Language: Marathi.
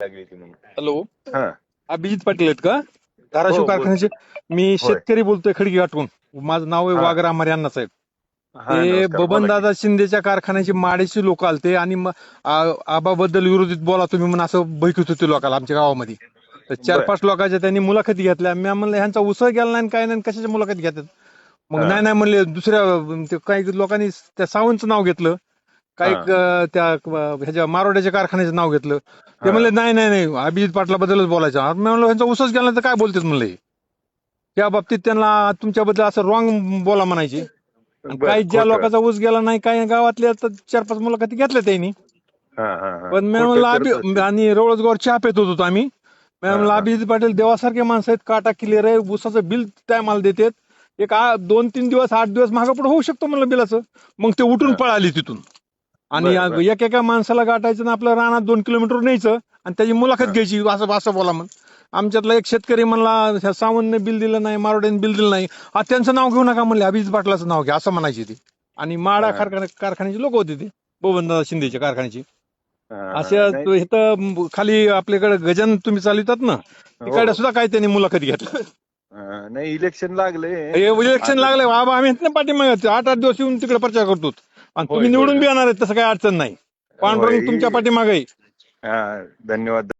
लागली ती म्हणून. हॅलो? हा. अभिजित पाटील आहेत का? धाराशिव हो, बोल. कारखान्याचे मी शेतकरी बोलतोय खडकी गाठून. माझं नाव आहे हा. अण्णा साहेब. हा, ते नमस्कार, बोला बबनदादा शिंदेच्या कारखान्याचे माडेचे लोक आलते आणि म- आ- आबाबद्दल विरोधीत बोला तुम्ही म्हणून असं बैठत होते लोकांना आमच्या गावामध्ये. तर चार बरं. पाच लोकांच्या त्यांनी मुलाखती घेतल्या. मी म्हणलं ह्यांचा उसळ गेला नाही आणि काय नाही कशाच्या मुलाखती घेतात? मग हा. नाही नाही म्हणले दुसऱ्या ते काही लोकांनी त्या सावंतचं नाव घेतलं. काही त्या ह्याच्या मारोड्याच्या कारखान्याचं नाव घेतलं ते. म्हणले नाही नाही नाही अभिजित पाटलाबद्दलच बोलायचं मी म्हणलं ह्यांचा उसच गेला तर काय बोलतेत म्हणले त्या बाबतीत त्यांना तुमच्याबद्दल असं रॉंग बोला म्हणायचे काही ज्या. लोकांचा ऊस गेला नाही काही गावातल्या तर चार पाच मुलाखती घेतल्या त्यांनी. पण मी खोटं म्हणलं करत अभि-. आणि रोळजगावर चहा पेत होतो आम्ही मी म्हणलं हा. अभिजित पाटील देवासारखे माणसं आहेत काटा क्लिअर आहे ऊसाचं बिल टायमाला देतात एक दोन तीन दिवस आठ दिवस मागं पुढे होऊ शकतो म्हणलं बिलाचं मग ते उठून. पळाली तिथून आणि बरं, बरं. एक एका माणसाला गाठायचं ना आपलं रानात दोन किलोमीटर न्यायचं आणि त्याची मुलाखत हा. घ्यायची. असं असं बोला म्हण. आमच्यातला एक शेतकरी म्हणला ह्या सावंतने बिल दिलं नाही मारोड्याने बिल दिलं नाही. आ, त्यांचं नाव घेऊ नका म्हणले. अभिजित पाटलाचं नाव घ्या असं म्हणायचे ते. आणि माडा हा. कारखान्या कारखान्याचे लोक होते ते. बबनदादा शिंदेच्या कारखान्याची. हा, अशा नाही. तो इथं खाली आपल्याकडे गजन तुम्ही चालवतात ना हो. तिकडे सुद्धा काही त्यांनी मुलाखत घेतलं. हा, नाही इलेक्शन लागले. हे इलेक्शन लागले. बाबा आम्ही आहेत पाठीमागे आठ आठ दिवस येऊन तिकडे प्रचार करतो आणि होय, तुम्ही निवडून होय. बी येणार आहेत तसं काही अडचण नाही पांडुरंग होय. तुमच्या पाठीमागे. हा धन्यवाद